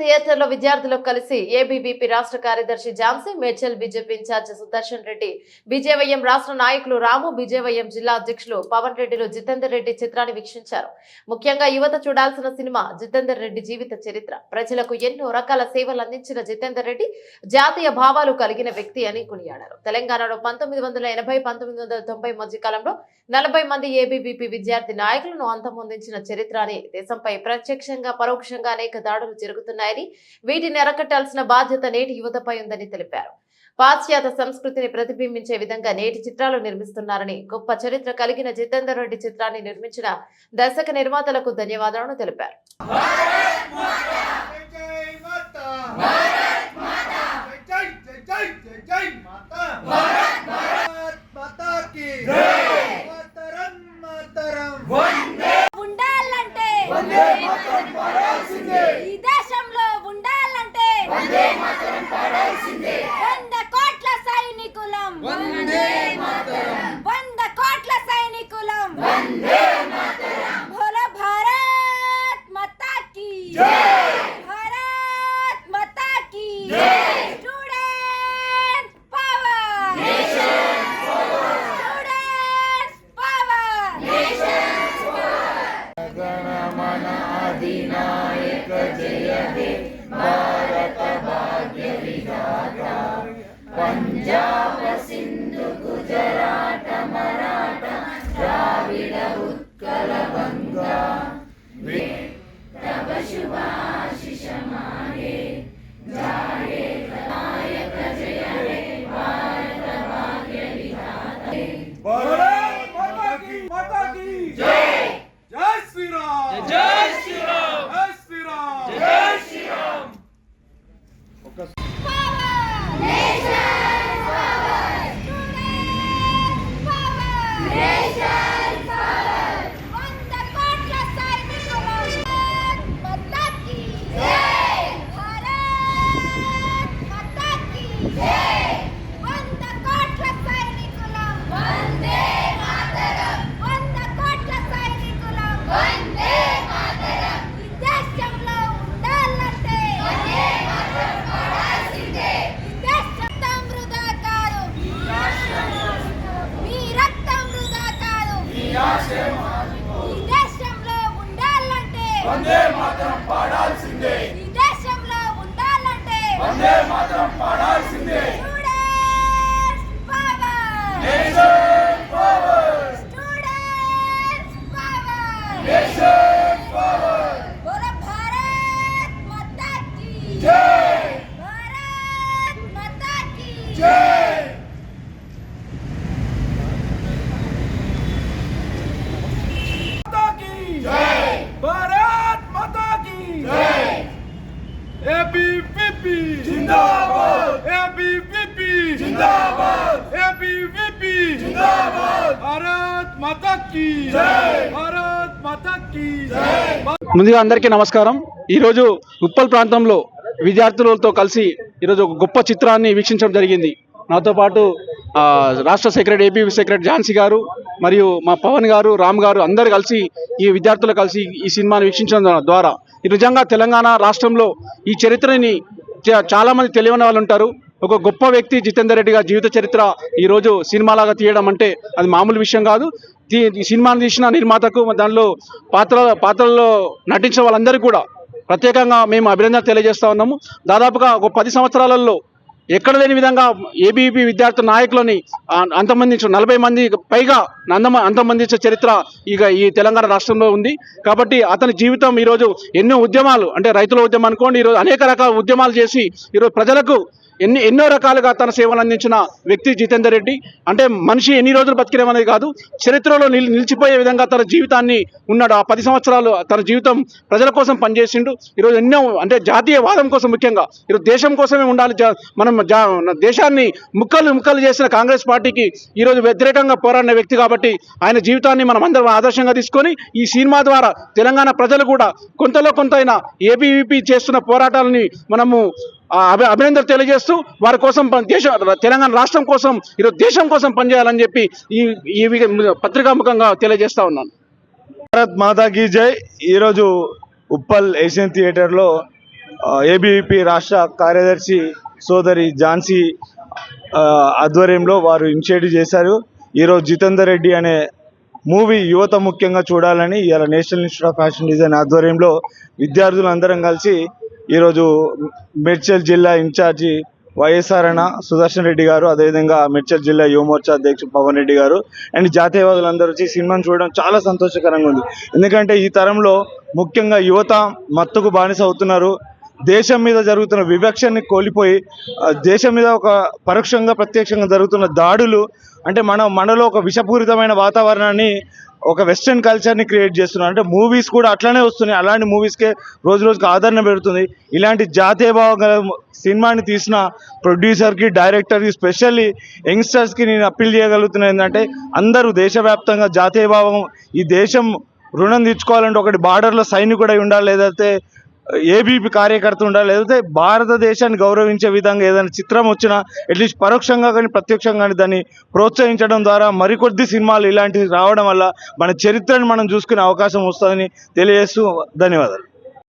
థియేటర్లో విద్యార్థులకు కలిసి ఏబీబీపీ రాష్ట్ర కార్యదర్శి Jhansi Medchal BJP incharge Sudarshan Reddy BJYM రాష్ట్ర నాయకులు రాము బీజేవైఎం జిల్లా అధ్యక్షులు పవన్ రెడ్డిలు జితేందర్ రెడ్డి చిత్రాన్ని వీక్షించారు. ముఖ్యంగా యువత చూడాల్సిన సినిమా జితేందర్ రెడ్డి జీవిత చరిత్ర. ప్రజలకు ఎన్నో రకాల సేవలు అందించిన జితేందర్ రెడ్డి జాతీయ భావాలు కలిగిన వ్యక్తి అని కొనియాడారు. తెలంగాణలో పంతొమ్మిది వందల ఎనభై పంతొమ్మిది వందల తొంభై మధ్య కాలంలో నలభై మంది ఏబీబీపీ విద్యార్థి నాయకులను అంతమొందించిన చరిత్ర అని దేశంపై ప్రత్యక్షంగా పరోక్షంగా అనేక దాడులు జరుగుతున్నాయి. జరుగుతున్నాయని వీటిని అరకట్టాల్సిన బాధ్యత నేటి యువతపై ఉందని తెలిపారు. పాశ్చాత్య సంస్కృతిని ప్రతిబింబించే విధంగా నేటి చిత్రాలు నిర్మిస్తున్నారని గొప్ప చరిత్ర కలిగిన జితేందర్ రెడ్డి చిత్రాన్ని నిర్మించిన దర్శక నిర్మాతలకు ధన్యవాదాలను తెలిపారు. భారత్ 반대! ముందుగా అందరికీ నమస్కారం. ఈరోజు ఉప్పల్ ప్రాంతంలో విద్యార్థులతో కలిసి ఈరోజు ఒక గొప్ప చిత్రాన్ని వీక్షించడం జరిగింది. నాతో పాటు రాష్ట్ర సెక్రటరీ ఏపీ సెక్రటరీ ఝాన్సీ గారు మరియు మా పవన్ గారు రామ్ గారు అందరు కలిసి ఈ విద్యార్థులు కలిసి ఈ సినిమాను వీక్షించడం ద్వారా. ఈ నిజంగా తెలంగాణ రాష్ట్రంలో ఈ చరిత్రని చాలామంది తెలియని వాళ్ళు ఉంటారు. ఒక గొప్ప వ్యక్తి జితేందర్ రెడ్డి గారి జీవిత చరిత్ర ఈరోజు సినిమాలాగా తీయడం అంటే అది మామూలు విషయం కాదు. తీ- ఈ తీసిన నిర్మాతకు దానిలో పాత్ర పాత్రల్లో నటించిన వాళ్ళందరికీ కూడా ప్రత్యేకంగా మేము అభినందన తెలియజేస్తా ఉన్నాము. దాదాపుగా ఒక పది సంవత్సరాలలో ఎక్కడ లేని విధంగా ఏబీపీ విద్యార్థి నాయకులని ఆ- నలభై మంది పైగా అందమ అంతమందించే చరిత్ర ఇక ఈ తెలంగాణ రాష్ట్రంలో ఉంది. కాబట్టి అతని జీవితం ఈరోజు ఎన్నో ఉద్యమాలు అంటే రైతుల ఉద్యమం అనుకోండి ఈరోజు అనేక రకాల ఉద్యమాలు చేసి ఈరోజు ప్రజలకు ఎన్ని ఎన్నో రకాలుగా తన సేవలు అందించిన వ్యక్తి జితేందర్ రెడ్డి. అంటే మనిషి ఎన్ని రోజులు బతికినామనేది కాదు చరిత్రలో నిల్ నిలిచిపోయే విధంగా తన జీవితాన్ని ఉన్నాడు. ఆ పది సంవత్సరాలు తన జీవితం ప్రజల కోసం పనిచేసిండు. ఈరోజు ఎన్నో అంటే జాతీయ వాదం కోసం ముఖ్యంగా ఈరోజు దేశం కోసమే ఉండాలి. జా- మనం జా- దేశాన్ని ముక్కలు ముక్కలు చేసిన కాంగ్రెస్ పార్టీకి ఈరోజు వ్యతిరేకంగా పోరాడిన వ్యక్తి కాబట్టి ఆయన జీవితాన్ని మనం అందరం ఆదర్శంగా తీసుకొని ఈ సినిమా ద్వారా తెలంగాణ ప్రజలు కూడా కొంతలో కొంత అయినా ఏబీవీపీ చేస్తున్న పోరాటాలని మనము అభి అభినందనలు తెలియజేస్తూ వారి కోసం పని- దేశ తెలంగాణ రాష్ట్రం కోసం ఈరోజు దేశం కోసం పనిచేయాలని చెప్పి ఈ ఈ పత్రికాముఖంగా తెలియజేస్తా ఉన్నాను. భారత్ మాతాకి జై. ఈరోజు ఉప్పల్ ఏషియన్ థియేటర్లో ఏబీవీపీ రాష్ట్ర కార్యదర్శి సోదరి ఝాన్సీ ఆధ్వర్యంలో వారు ఇనిషియేటివ్ చేశారు. ఈరోజు జితేందర్ రెడ్డి అనే మూవీ యువత ముఖ్యంగా చూడాలని ఇవాళ National Institute of Fashion Design ఆధ్వర్యంలో విద్యార్థులందరం కలిసి ఈరోజు మేడ్చల్ జిల్లా ఇన్ఛార్జి వైఎస్ఆర్ అన్న సుదర్శన్ రెడ్డి గారు అదేవిధంగా మేడ్చల్ జిల్లా యువమోర్చా అధ్యక్షుడు పవన్ రెడ్డి గారు అండ్ జాతీయవాదులందరూ వచ్చి సినిమాను చూడడం చాలా సంతోషకరంగా ఉంది. ఎందుకంటే ఈ తరంలో ముఖ్యంగా యువత మత్తుకు బానిస అవుతున్నారు. దేశం మీద జరుగుతున్న వివక్షని కోల్పోయి దేశం మీద ఒక పరోక్షంగా ప్రత్యక్షంగా జరుగుతున్న దాడులు అంటే మన మనలో ఒక విషపూరితమైన వాతావరణాన్ని ఒక వెస్ట్రన్ కల్చర్ని క్రియేట్ చేస్తున్నారు. అంటే మూవీస్ కూడా అట్లానే వస్తున్నాయి. అలాంటి మూవీస్కే రోజు రోజుకి ఆదరణ పెడుతుంది ఇలాంటి జాతీయ భావం గల సినిమాని తీసిన ప్రొడ్యూసర్కి డైరెక్టర్కి స్పెషల్లీ యంగ్స్టర్స్కి నేను అప్పీల్ చేయగలుగుతున్నా ఏంటంటే అందరూ దేశవ్యాప్తంగా జాతీయ భావం ఈ దేశం రుణం తీర్చుకోవాలంటే ఒకటి బార్డర్లో సైనికుడై ఉండాలి. లేదంటే ఏబీపీ కార్యకర్త ఉండాలి. లేకపోతే భారతదేశాన్ని గౌరవించే విధంగా ఏదైనా చిత్రం వచ్చినా అట్లీస్ట్ పరోక్షంగా కానీ ప్రత్యక్షంగా కానీ దాన్ని ప్రోత్సహించడం ద్వారా మరికొద్ది సినిమాలు ఇలాంటివి రావడం వల్ల మన చరిత్రను మనం చూసుకునే అవకాశం వస్తుందని తెలియజేస్తూ ధన్యవాదాలు.